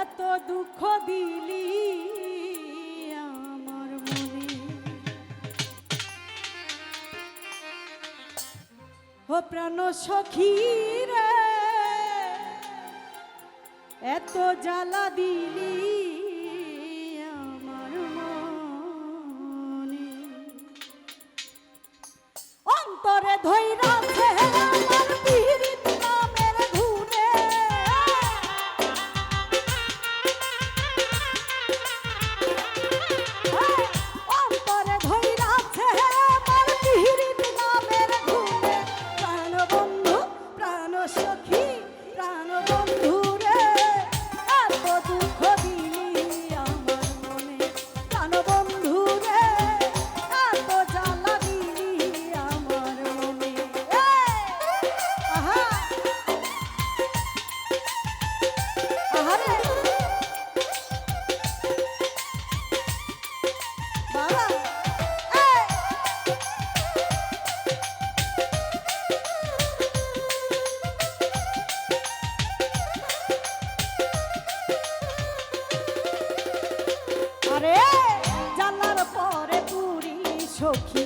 এত দুঃখ দিলি আমার মনে। ও প্রাণ সখী রে, এত জ্বালা দিলি আমার মনে। অন্তরে ধৈরা okay.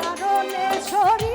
কারণে শরীর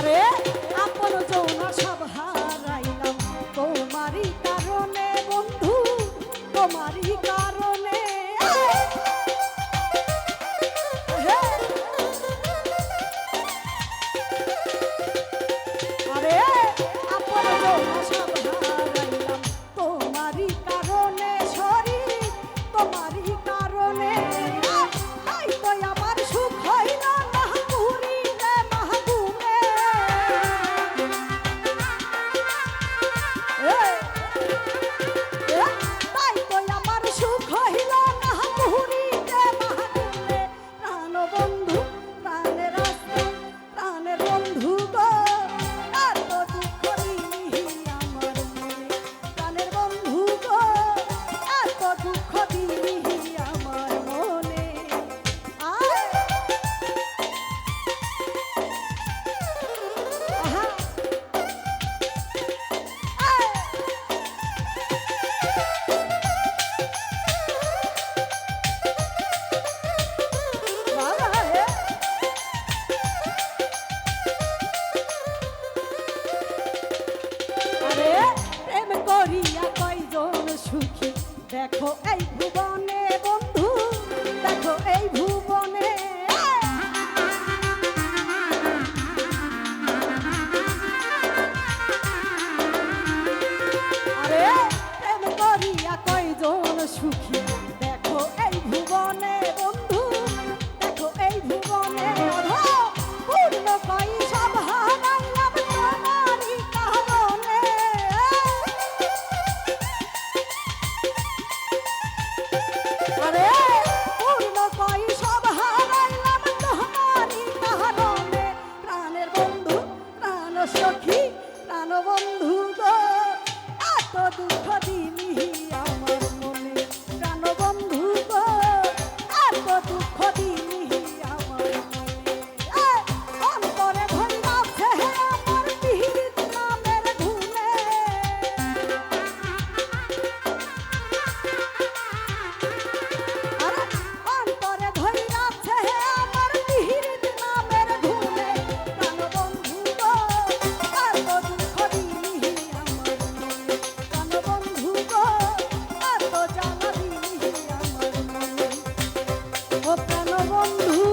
আরে সুখে দেখো এই ভুবনে বন্ধু দেখো এই ভুবনে। আরে প্রেম করিয়া কয়জন সুখী? প্রাণ বন্ধু